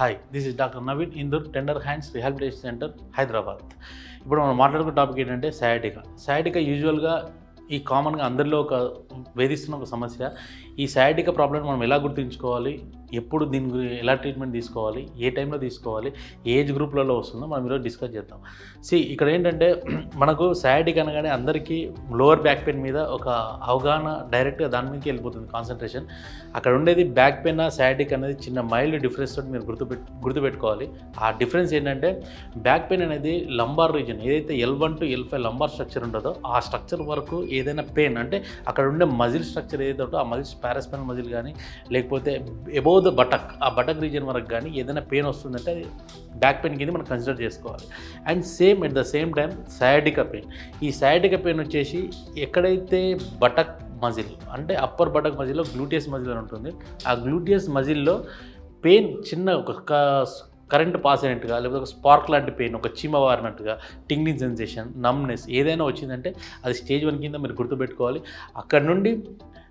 Hi this is doctor Naveen Indur tender hands rehabilitation centre Hyderabad ఇప్పుడు మనం మాట్లాడుకున్న topic ఏంటంటే సయాటికా సయాటికా యూజువల్గా ఈ కామన్గా అందరిలో ఒక వేధిస్తున్న ఒక సమస్య. ఈ సయాటిక ప్రాబ్లమ్ మనం ఎలా గుర్తుంచుకోవాలి? ఎప్పుడు దీని గురించి ఎలా ట్రీట్మెంట్ తీసుకోవాలి? ఏ టైంలో తీసుకోవాలి? ఏజ్ గ్రూప్లలో వస్తుందో మనం ఈరోజు డిస్కస్ చేద్దాం. సి ఇక్కడ ఏంటంటే మనకు సయాటిక్ అనగానే అందరికీ లోవర్ బ్యాక్ పెయిన్ మీద ఒక అవగాహన డైరెక్ట్గా దాని మీదకి వెళ్ళిపోతుంది కాన్సన్ట్రేషన్ అక్కడ ఉండేది బ్యాక్ పెయిన్ సయాటిక్ అనేది చిన్న మైల్డ్ డిఫరెన్స్ తోటి మీరు గుర్తుపెట్ గుర్తుపెట్టుకోవాలి. ఆ డిఫరెన్స్ ఏంటంటే బ్యాక్ పెయిన్ అనేది లంబార్ రీజన్ ఏదైతే L one two L five lumbar structure ఉంటుందో ఆ స్ట్రక్చర్ వరకు ఏదైనా పెయిన్ అంటే అక్కడ ఉండే మజిల్ స్ట్రక్చర్ ఏదైతే ఉంటుందో ఆ మజిల్స్ పారాస్పైనల్ మజిల్ కానీ లేకపోతే ఎబో ద బటక్ ఆ బటక్ రీజన్ వరకు కానీ ఏదైనా పెయిన్ వస్తుందంటే అది బ్యాక్ పెయిన్ కింద మనం కన్సిడర్ చేసుకోవాలి. And same at the same time sciatica pain ఈ సయాటిక పెయిన్ వచ్చేసి ఎక్కడైతే బటక్ మజిల్ అంటే అప్పర్ బటక్ మజిల్లో గ్లూటియస్ మజిల్ అని ఉంటుంది ఆ గ్లూటియస్ మజిల్లో పెయిన్ చిన్న ఒక కరెంట్ పాస్ అయినట్టుగా లేకపోతే ఒక స్పార్క్ లాంటి పెయిన్ ఒక చీమ వారినట్టుగా టింగ్లింగ్ సెన్సేషన్ నమ్నెస్ ఏదైనా వచ్చిందంటే అది స్టేజ్ వన్ కింద మీరు గుర్తుపెట్టుకోవాలి. అక్కడ నుండి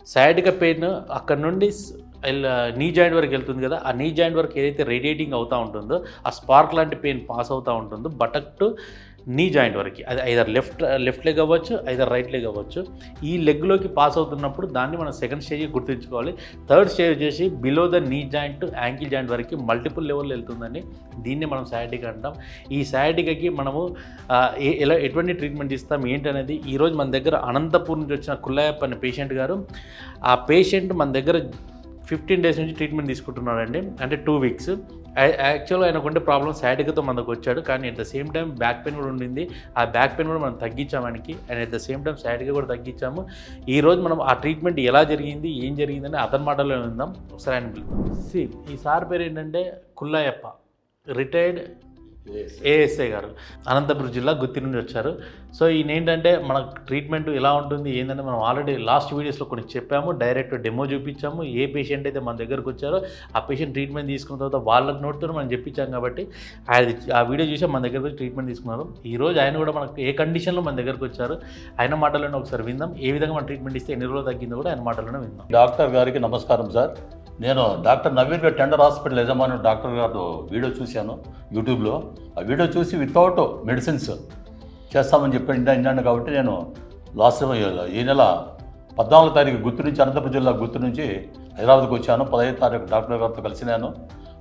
సైడ్గా పెయిన్ అక్కడ నుండి నీ జాయింట్ వరకు వెళ్తుంది కదా ఆ నీ జాయింట్ వరకు ఏదైతే రేడియేటింగ్ అవుతూ ఉంటుందో ఆ స్పార్క్ లాంటి పెయిన్ పాస్ అవుతూ ఉంటుందో బటక్ టు నీ జాయింట్ వరకు. అది ఐదర్ లెఫ్ట్ లెఫ్ట్ లెగ్ అవ్వచ్చు ఐదర్ రైట్ లెగ్ అవ్వచ్చు ఈ లెగ్లోకి పాస్ అవుతున్నప్పుడు దాన్ని మనం సెకండ్ స్టేజ్ గుర్తుంచుకోవాలి. థర్డ్ స్టేజ్ చేసి below the knee joint ankle joint వరకు మల్టిపుల్ లెవెల్లో వెళ్తుందని దీన్ని మనం సయాటిక్ అంటాం. ఈ సయాటికకి మనము ఏ- ఎలా ఎటువంటి ట్రీట్మెంట్ ఇస్తాం ఏంటనేది ఈరోజు మన దగ్గర అనంతపూర్ నుంచి వచ్చిన కుల్లాయప్ప అనే పేషెంట్ గారు ఆ పేషెంట్ మన దగ్గర ఫిఫ్టీన్ డేస్ నుంచి ట్రీట్మెంట్ తీసుకుంటున్నాడండి. అంటే టూ వీక్స్ యాక్చువల్గా ఆయనకు ఉండే ప్రాబ్లమ్ సయాటికతో మనకు వచ్చాడు. కానీ at the same time back pain కూడా ఉండింది. ఆ బ్యాక్ పెయిన్ కూడా మనం తగ్గించాం ఆయనకి. And at the same time sciatica కూడా తగ్గించాము. ఈ రోజు మనం ఆ ట్రీట్మెంట్ ఎలా జరిగింది ఏం జరిగిందని అతని మాటలో విందాం. ఒకసారి ఆయన సి ఈ సార్ పేరు ఏంటంటే కుల్లయ్యప్ప రిటైర్డ్ ఏఎస్ఐ గారు. అనంతపురం జిల్లా గుత్తి నుండి వచ్చారు. సో ఈయన ఏంటంటే మన ట్రీట్మెంట్ ఎలా ఉంటుంది ఏంటంటే మనం ఆల్రెడీ లాస్ట్ వీడియోస్లో కొన్ని చెప్పాము. డైరెక్ట్ డెమో చూపించాము. ఏ పేషెంట్ అయితే మన దగ్గరకు వచ్చారో ఆ పేషెంట్ ట్రీట్మెంట్ తీసుకున్న తర్వాత వాళ్ళకి నోటితో మనం చెప్పించాం కాబట్టి అది ఆ వీడియో చూసి మన దగ్గరకు ట్రీట్మెంట్ తీసుకున్నారు. ఈరోజు ఆయన కూడా మనకు ఏ కండిషన్లో మన దగ్గరకు వచ్చారు ఆయన మాటల్లోనే ఒకసారి విందాం. ఏ విధంగా మన ట్రీట్మెంట్ ఇస్తే ఎన్ని రోజులు తగ్గిందో కూడా ఆయన మాటల్లోనే విందాం. డాక్టర్ గారికి నమస్కారం సార్. నేను డాక్టర్ నవీన్ గారు టెండర్ హాస్పిటల్ యజమాని డాక్టర్ గారు వీడియో చూశాను యూట్యూబ్లో. ఆ వీడియో చూసి వితౌట్ మెడిసిన్స్ చేస్తామని చెప్పి విన్నాను కాబట్టి నేను లాస్ట్ ఈ నెల పద్నాలుగో తారీఖు గుర్తు నుంచి అనంతపురం జిల్లా గుర్తు నుంచి హైదరాబాద్కి వచ్చాను. పదహైదు తారీఖు డాక్టర్ గారితో కలిసినాను.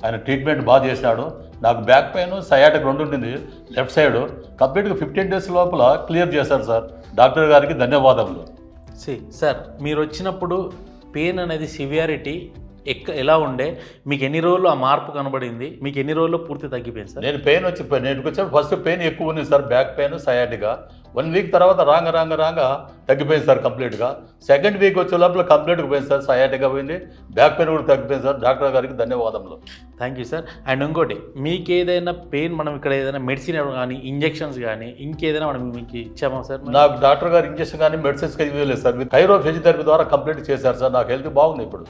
ఆయన ట్రీట్మెంట్ బాగా చేశాడు. నాకు బ్యాక్ పెయిన్ సయాటిక్ రెండు ఉంటుంది లెఫ్ట్ సైడ్ కంప్లీట్గా ఫిఫ్టీన్ డేస్ లోపల క్లియర్ చేశారు సార్. డాక్టర్ గారికి ధన్యవాదములు. సి సార్ మీరు వచ్చినప్పుడు పెయిన్ అనేది సివియారిటీ ఎక్క ఎలా ఉండే? మీకు ఎన్ని రోజులు ఆ మార్పు కనబడింది? మీకు ఎన్ని రోజులు పూర్తి తగ్గిపోయింది సార్? నేను పెయిన్ వచ్చి నేను వచ్చాను ఫస్ట్ పెయిన్ ఎక్కువ ఉంది సార్ బ్యాక్ పెయిన్ సయాటిగా వన్ వీక్ తర్వాత రాంగ రాంగ రాంగ తగ్గిపోయింది సార్ కంప్లీట్గా. సెకండ్ వీక్ వచ్చే లోపల కంప్లీట్గా పోయింది సార్ సయాటిగా పోయింది. బ్యాక్ పెయిన్ కూడా తగ్గిపోయింది సార్. డాక్టర్ గారికి ధన్యవాదములు. థ్యాంక్ యూ సార్ అండ్ ఇంకోటి మీకు ఏదైనా పెయిన్ మనం ఇక్కడ ఏదైనా మెడిసిన్ కానీ ఇంజెక్షన్స్ కానీ ఇంకేదైనా మనం మీకు ఇచ్చామా సార్ నాకు డాక్టర్ గారు ఇంజక్షన్ కానీ మెడిసిన్స్ కానీ ఇవ్వలేదు సార్. కైరో ఫిజియోథెరపీ ద్వారా కంప్లీట్ చేశారు సార్. నాకు హెల్త్ బాగుంది ఇప్పుడు.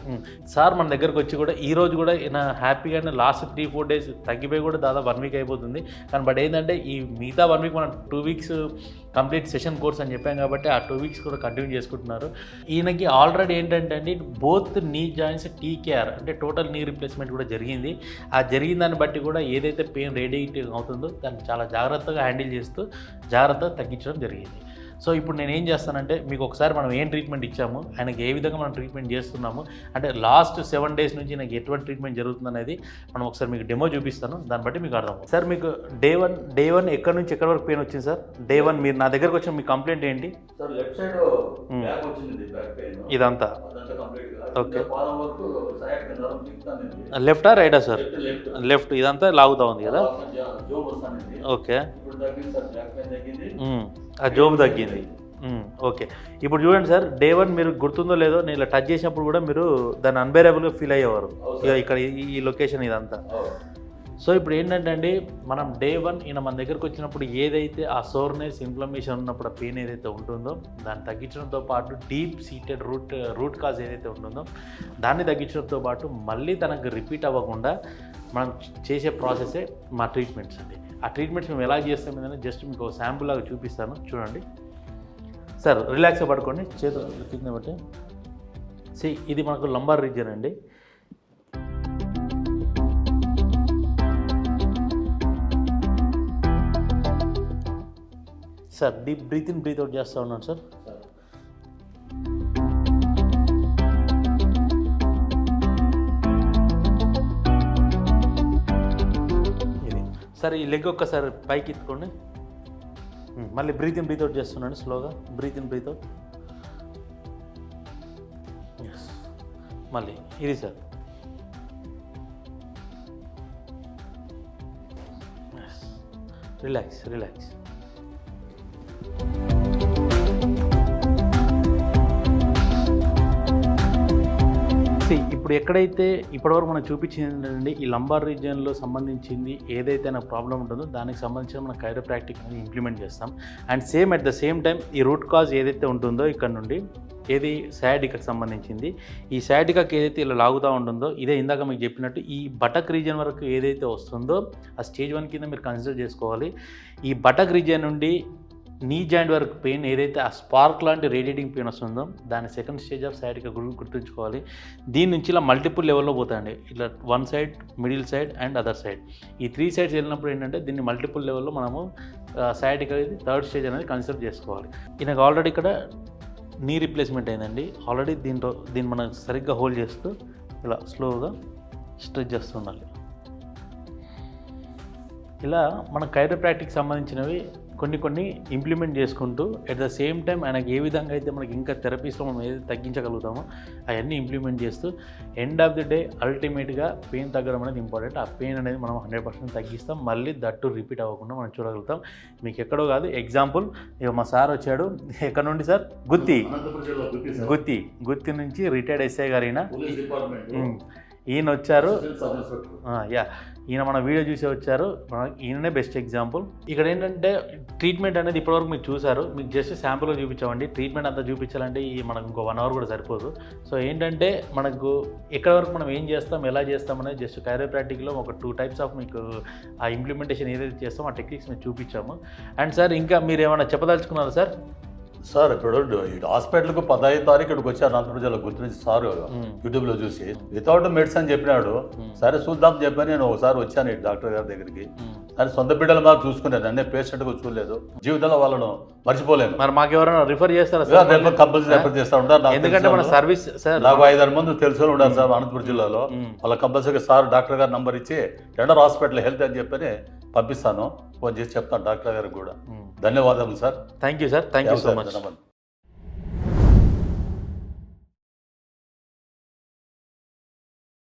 సార్ మన దగ్గరకు వచ్చి కూడా ఈ రోజు కూడా నా హ్యాపీగానే లాస్ట్ త్రీ ఫోర్ డేస్ తగ్గిపోయి కూడా దాదాపు వన్ వీక్ అయిపోతుంది. కానీ బట్ ఏంటంటే ఈ మిగతా వన్ వీక్ మనం two weeks complete session course అని చెప్పాం కాబట్టి ఆ టూ వీక్స్ కూడా కంటిన్యూ చేసుకుంటున్నారు. ఈయనకి ఆల్రెడీ ఏంటంటే అండి బోత్ నీ జాయింట్స్ టీకేఆర్ అంటే టోటల్ నీ రీప్లేస్మెంట్ కూడా జరిగింది. ఆ జరిగిన దాన్ని బట్టి కూడా ఏదైతే పెయిన్ రేడియేటింగ్ అవుతుందో దాన్ని చాలా జాగ్రత్తగా హ్యాండిల్ చేస్తూ జాగ్రత్తగా తగ్గించడం జరిగింది. సో ఇప్పుడు నేను ఏం చేస్తానంటే మీకు ఒకసారి మనం ఏం ట్రీట్మెంట్ ఇచ్చాము ఆయనకి ఏ విధంగా మనం ట్రీట్మెంట్ చేస్తున్నాము అంటే లాస్ట్ సెవెన్ డేస్ నుంచి నాకు ఎటువంటి ట్రీట్మెంట్ జరుగుతుంది అనేది మనం ఒకసారి మీకు డెమో చూపిస్తాను దాన్ని బట్టి మీకు అర్థం. సార్ మీకు డే వన్ డే వన్ ఎక్కడి నుంచి ఎక్కడి వరకు పెయిన్ వచ్చింది సార్? డే వన్ మీరు నా దగ్గరకు వచ్చిన మీ కంప్లైంట్ ఏంటి? Sir left side Hmm. ఇదంతా. తిప్పుతానండి లెఫ్టా రైటా సార్? లెఫ్ట్ ఇదంతా లాగుతా ఉంది కదా? ఓకే ఆ జోబు తగ్గింది. ఓకే. ఇప్పుడు చూడండి సార్ డే వన్ మీరు గుర్తుందో లేదో నేను ఇలా టచ్ చేసినప్పుడు కూడా మీరు దాన్ని అన్బేరబుల్గా ఫీల్ అయ్యేవారు. ఇక ఇక్కడ ఈ- ఈ లొకేషన్ ఇదంతా. సో ఇప్పుడు ఏంటంటే అండి మనం డే వన్ ఈయన మన దగ్గరకు వచ్చినప్పుడు ఏదైతే ఆ సోర్నెస్ ఇన్ఫ్లమేషన్ ఉన్నప్పుడు ఆ పెయిన్ ఏదైతే ఉంటుందో దాన్ని తగ్గించడంతో పాటు deep seated root root cause ఏదైతే ఉంటుందో దాన్ని తగ్గించడంతో పాటు మళ్ళీ తనకు రిపీట్ అవ్వకుండా మనం చేసే ప్రాసెసే మా ట్రీట్మెంట్స్ అండి. ఆ ట్రీట్మెంట్స్ మేము ఎలా చేస్తాం ఏంటంటే జస్ట్ మీకు శాంపుల్ లాగా చూపిస్తాను. చూడండి. సార్ రిలాక్స్ పడుకోండి. చేతులు కింద బట్టి సి ఇది మనకు లంబార్ రీజన్ అండి. Sir deep breath in breath out చేస్తూ ఉన్నాను సార్. సార్ ఈ లెగ్ ఒక్కసారి పైకి ఎత్తుకోండి. మళ్ళీ బ్రీత్ ఇన్ బ్రీత్ అవుట్ చేస్తున్నాను స్లోగా. బ్రీత్ ఇన్ బ్రీత్ అవుట్ మళ్ళీ ఇది సార్. రిలాక్స్ రిలాక్స్ ఇప్పుడు ఎక్కడైతే ఇప్పటివరకు మనం చూపించింది ఈ లంబార్ రీజియన్లో సంబంధించింది ఏదైతే నాకు ప్రాబ్లం ఉంటుందో దానికి సంబంధించిన మనం కైరోప్రాక్టిక్ అనేది ఇంప్లిమెంట్ చేస్తాం. And same at the same time ఈ రూట్ కాజ్ ఏదైతే ఉంటుందో ఇక్కడ నుండి ఏది సయాడికకి సంబంధించింది ఈ సయాడికకి ఏదైతే ఇలా లాగుతూ ఉంటుందో ఇదే ఇందాక మీకు చెప్పినట్టు ఈ బటక్ రీజియన్ వరకు ఏదైతే వస్తుందో ఆ స్టేజ్ వన్ కింద మీరు కన్సిడర్ చేసుకోవాలి. ఈ బటక్ రీజియన్ నుండి నీ జాయింట్ వరకు పెయిన్ ఏదైతే ఆ స్పార్క్ లాంటి రేడియేటింగ్ పెయిన్ వస్తుందో దాని సెకండ్ స్టేజ్ ఆఫ్ సైడ్గా గుర్తుంచుకోవాలి. దీని నుంచి ఇలా మల్టిపుల్ లెవెల్లో పోతాయండి. ఇట్లా one side middle side and other side ఈ త్రీ సైడ్స్ వెళ్ళినప్పుడు ఏంటంటే దీన్ని మల్టిపుల్ లెవెల్లో మనము సైడ్కి అనేది థర్డ్ స్టేజ్ అనేది కన్సిడర్ చేసుకోవాలి. ఈయనకు ఆల్రెడీ ఇక్కడ నీ రిప్లేస్మెంట్ అయిందండి. ఆల్రెడీ దీంట్లో దీన్ని మనం సరిగ్గా హోల్డ్ చేస్తూ ఇలా స్లోగా స్ట్రెచ్ చేస్తూ ఉండాలి. ఇలా మన కైరోప్రాక్టిక్ సంబంధించినవి కొన్ని కొన్ని ఇంప్లిమెంట్ చేసుకుంటూ ఎట్ ద సేమ్ టైం ఆయనకి ఏ విధంగా అయితే మనకి ఇంకా థెరపీస్లో మనం ఏది తగ్గించగలుగుతామో అవన్నీ ఇంప్లిమెంట్ చేస్తూ ఎండ్ ఆఫ్ ది డే అల్టిమేట్గా పెయిన్ తగ్గడం అనేది ఇంపార్టెంట్ ఆ పెయిన్ అనేది మనం హండ్రెడ్ పర్సెంట్ తగ్గిస్తాం. మళ్ళీ దట్టు రిపీట్ అవ్వకుండా మనం చూడగలుగుతాం. మీకు ఎక్కడో కాదు ఎగ్జాంపుల్ ఇక మా సార్ వచ్చాడు. ఎక్కడ నుండి సార్? గుత్తి. గుత్తి గుత్తి. నుంచి రిటైర్డ్ ఎస్ఐ గారు ఈయన వచ్చారు యా. ఈయన మన వీడియో చూసి వచ్చారు. మన ఈయననే బెస్ట్ ఎగ్జాంపుల్ ఇక్కడ ఏంటంటే ట్రీట్మెంట్ అనేది ఇప్పటివరకు మీరు చూసారు మీకు జస్ట్ శాంపుల్గా చూపించామండి. ట్రీట్మెంట్ అంతా చూపించాలంటే ఈ మనకు ఇంకో వన్ అవర్ కూడా సరిపోదు. సో ఏంటంటే మనకు ఎక్కడ వరకు మనం ఏం చేస్తాం ఎలా చేస్తాం అనేది జస్ట్ కైరోప్రాక్టిక్లో ఒక టూ టైప్స్ ఆఫ్ మీకు ఆ ఇంప్లిమెంటేషన్ ఏదైతే చేస్తామో ఆ టెక్నిక్స్ మేము చూపించాము. అండ్ సార్ ఇంకా మీరు ఏమైనా చెప్పదలుచుకున్నారా సార్ సార్ ఇప్పుడు హాస్పిటల్కు పదహైదు తారీఖు ఇక్కడికి వచ్చారు అనంతపురం జిల్లా గుర్తించి సార్. యూట్యూబ్లో చూసి వితౌట్ మెడిసిన్ చెప్పినాడు. సరే చూద్దాం చెప్పని నేను ఒకసారి వచ్చాను డాక్టర్ గారి దగ్గరికి. కానీ సొంత బిడ్డలు మాకు చూసుకునేది అన్నీ పేషెంట్గా చూడలేదు జీవితంలో వాళ్ళను మర్చిపోలేను మరి మాకు ఎవరైనా రిఫర్ చేస్తారా కంపల్సరీ రెఫర్ చేస్తా ఉంటారు ఎందుకంటే మన. సర్వీస్ సార్ నాకు ఐదారు మంది తెలిసిన ఉన్నారు సార్ అనంతపురం జిల్లాలో. వాళ్ళ కంపల్సరీ సార్ డాక్టర్ గారి నంబర్ ఇచ్చి టెండర్ హాస్పిటల్ హెల్త్ అని చెప్పని పంపిస్తాను. ఫోన్ చేసి చెప్తాను డాక్టర్ గారికి కూడా. ధన్యవాదాలు sir. Thank you sir. Thank you so much.